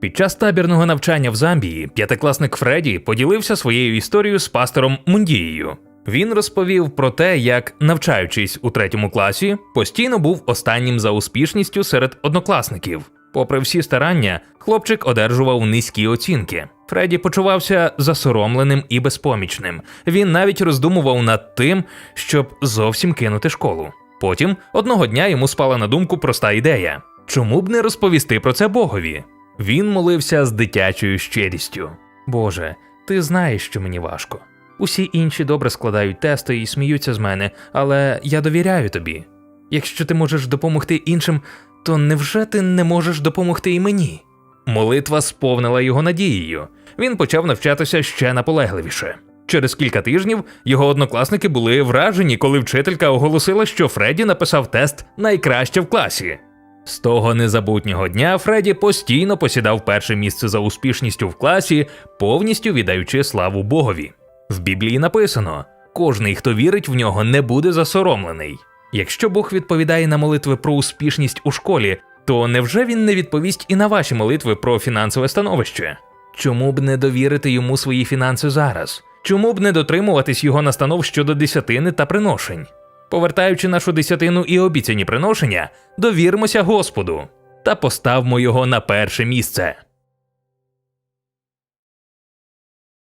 Під час табірного навчання в Замбії п'ятикласник Фредді поділився своєю історією з пастором Мундією. Він розповів про те, як, навчаючись у третьому класі, постійно був останнім за успішністю серед однокласників. Попри всі старання, хлопчик одержував низькі оцінки. Фредді почувався засоромленим і безпомічним. Він навіть роздумував над тим, щоб зовсім кинути школу. Потім одного дня йому спала на думку проста ідея: чому б не розповісти про це Богові? Він молився з дитячою щирістю. Боже, ти знаєш, що мені важко. Усі інші добре складають тести і сміються з мене, але я довіряю тобі. Якщо ти можеш допомогти іншим, то невже ти не можеш допомогти і мені? Молитва сповнила його надією. Він почав навчатися ще наполегливіше. Через кілька тижнів його однокласники були вражені, коли вчителька оголосила, що Фредді написав тест найкраще в класі. З того незабутнього дня Фредді постійно посідав перше місце за успішністю в класі, повністю віддаючи славу Богові. В Біблії написано: кожний, хто вірить в нього, не буде засоромлений. Якщо Бог відповідає на молитви про успішність у школі, то невже він не відповість і на ваші молитви про фінансове становище? Чому б не довірити йому свої фінанси зараз? Чому б не дотримуватись його настанов щодо десятини та приношень? Повертаючи нашу десятину і обіцяні приношення, довірмося Господу та поставмо його на перше місце.